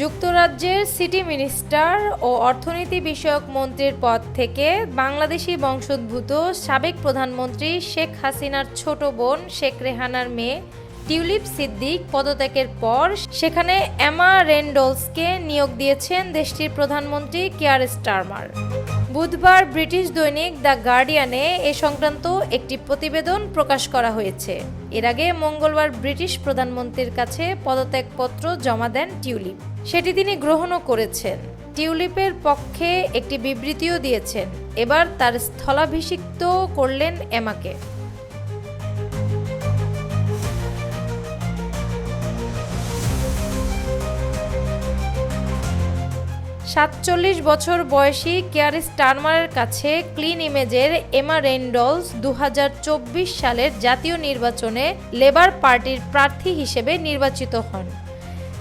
যুক্তরাজ্যের city minister ও অর্থনীতি বিষয়ক মন্ত্রীর পদ থেকে বাংলাদেশি বংশোদ্ভূত সাবেক প্রধানমন্ত্রী শেখ হাসিনার ছোট বোন শেখ রেহানার মেয়ে টিউলিপ সিদ্দিক পদত্যাগের পর সেখানে অ্যামা রেন্ডলসকে নিয়োগ দিয়েছেন দেশটির প্রধানমন্ত্রী কেয়ার স্টারমার। বুধবার ব্রিটিশ দৈনিক দ্য গার্ডিয়ানে এ সংক্রান্ত একটি প্রতিবেদন প্রকাশ করা হয়েছে। এর আগে মঙ্গলবার ব্রিটিশ প্রধানমন্ত্রীর কাছে পদত্যাগপত্র জমা দেন টিউলিপ। সেটি তিনি গ্রহণও করেছেন। টিউলিপের পক্ষে একটি বিবৃতিও দিয়েছেন। এবার তার স্থলাভিষিক্ত করলেন এমাকে। সাতচল্লিশ বছর বয়সী কেয়ার স্টারমারের কাছে ক্লিন ইমেজের এমা রেন্ডলস দু হাজার চব্বিশ সালের জাতীয় নির্বাচনে লেবার পার্টির প্রার্থী হিসেবে নির্বাচিত হন।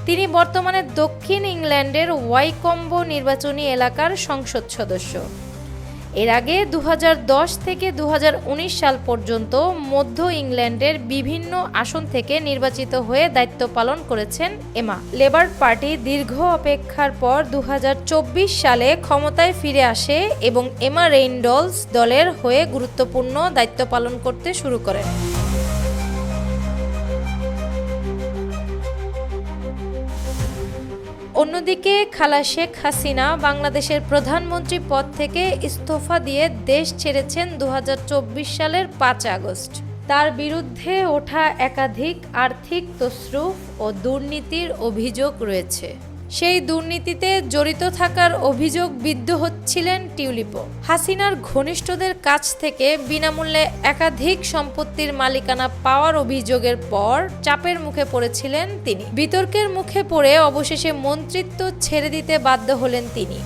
তিনি বর্তমানে দক্ষিণ ইংল্যান্ডের ওয়াইকম্বো নির্বাচনী এলাকার সংসদ সদস্য। এর আগে দু হাজার দশ থেকে দু হাজার উনিশ সাল পর্যন্ত মধ্য ইংল্যান্ডের বিভিন্ন আসন থেকে নির্বাচিত হয়ে দায়িত্ব পালন করেছেন এমা। লেবার পার্টি দীর্ঘ অপেক্ষার পর দু হাজার চব্বিশ সালে ক্ষমতায় ফিরে আসে এবং এমা রেইনডলস দলের হয়ে গুরুত্বপূর্ণ দায়িত্ব পালন করতে শুরু করেন। অন্যদিকে খালা শেখ হাসিনা বাংলাদেশের প্রধানমন্ত্রী পদ থেকে ইস্তফা দিয়ে দেশ ছেড়েছেন দু হাজার চব্বিশ সালের পাঁচ আগস্ট। তার বিরুদ্ধে ওঠা একাধিক আর্থিক তসরুফ ও দুর্নীতির অভিযোগ রয়েছে। সেই দুর্নীতিতে জড়িত থাকার অভিযোগ বিদ্ধ হচ্ছিলেন টিউলিপো। হাসিনার ঘনিষ্ঠদের কাছ থেকে বিনামূল্যে একাধিক সম্পত্তির মালিকানা পাওয়ার অভিযোগের পর চাপের মুখে পড়েছিলেন তিনি। বিতর্কের মুখে পড়ে অবশেষে মন্ত্রিত্ব ছেড়ে দিতে বাধ্য হলেন তিনি।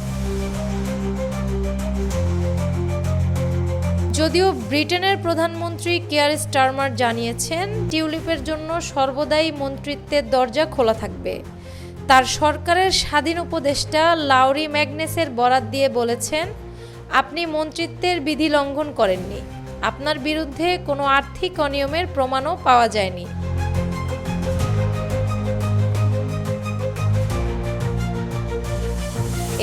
যদিও ব্রিটেনের প্রধানমন্ত্রী কেয়ার স্টারমার জানিয়েছেন, টিউলিপের জন্য সর্বদাই মন্ত্রিত্বের দরজা খোলা থাকবে। তার সরকারের স্বাধীন উপদেষ্টা লাউরি ম্যাগনেসের বরাত দিয়ে বলেছেন, আপনি মন্ত্রিত্বের বিধি লঙ্ঘন করেননি। আপনার বিরুদ্ধে কোনো আর্থিক অনিয়মের প্রমাণও পাওয়া যায়নি।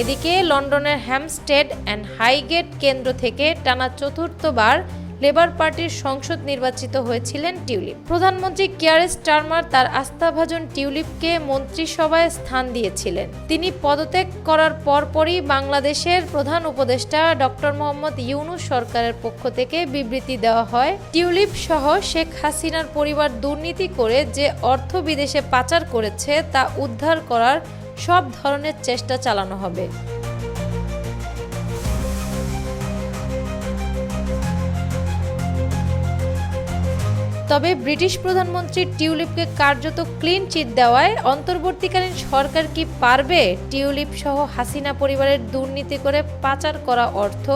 এদিকে লন্ডনের হ্যামস্টেড অ্যান্ড হাইগেট কেন্দ্র থেকে টানা চতুর্থবার লেবার পার্টির সংসদ নির্বাচিত হয়েছিলেন টিউলিপ। প্রধানমন্ত্রী কেয়ার স্টারমার তার আস্থাভাজন টিউলিপকে মন্ত্রিসভায় স্থান দিয়েছিলেন। তিনি পদত্যাগ করার পরপরই বাংলাদেশের প্রধান উপদেষ্টা ডক্টর মোহাম্মদ ইউনুস সরকারের পক্ষ থেকে বিবৃতি দেওয়া হয়, টিউলিপ সহ শেখ হাসিনার পরিবার দুর্নীতি করে যে অর্থ বিদেশে পাচার করেছে তা উদ্ধার করার সব ধরনের চেষ্টা চালানো হবে। তবে ব্রিটিশ প্রধানমন্ত্রী টিউলিপকে কার্যত ক্লিন চিট দেওয়ায় অন্তর্বর্তীকালীন সরকার কি পারবে? টিউলিপ সহ হাসিনা পরিবারের দুর্নীতি করে পাচার করা অর্থ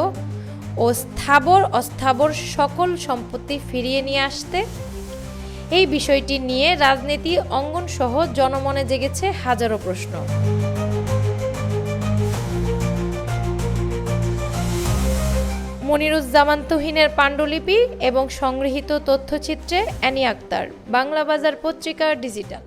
ও স্থাবর অস্থাবর সকল সম্পত্তি ফিরিয়ে নিয়ে আসতে? এই বিষয়টি নিয়ে রাজনীতি অঙ্গন সহ জনমনে জেগেছে হাজারো প্রশ্ন। মনিরুজ্জামান তুহিনের পাণ্ডুলিপি এবং সংগৃহীত তথ্যচিত্রে অ্যানি আক্তার। বাংলা বাজার পত্রিকা ডিজিটাল।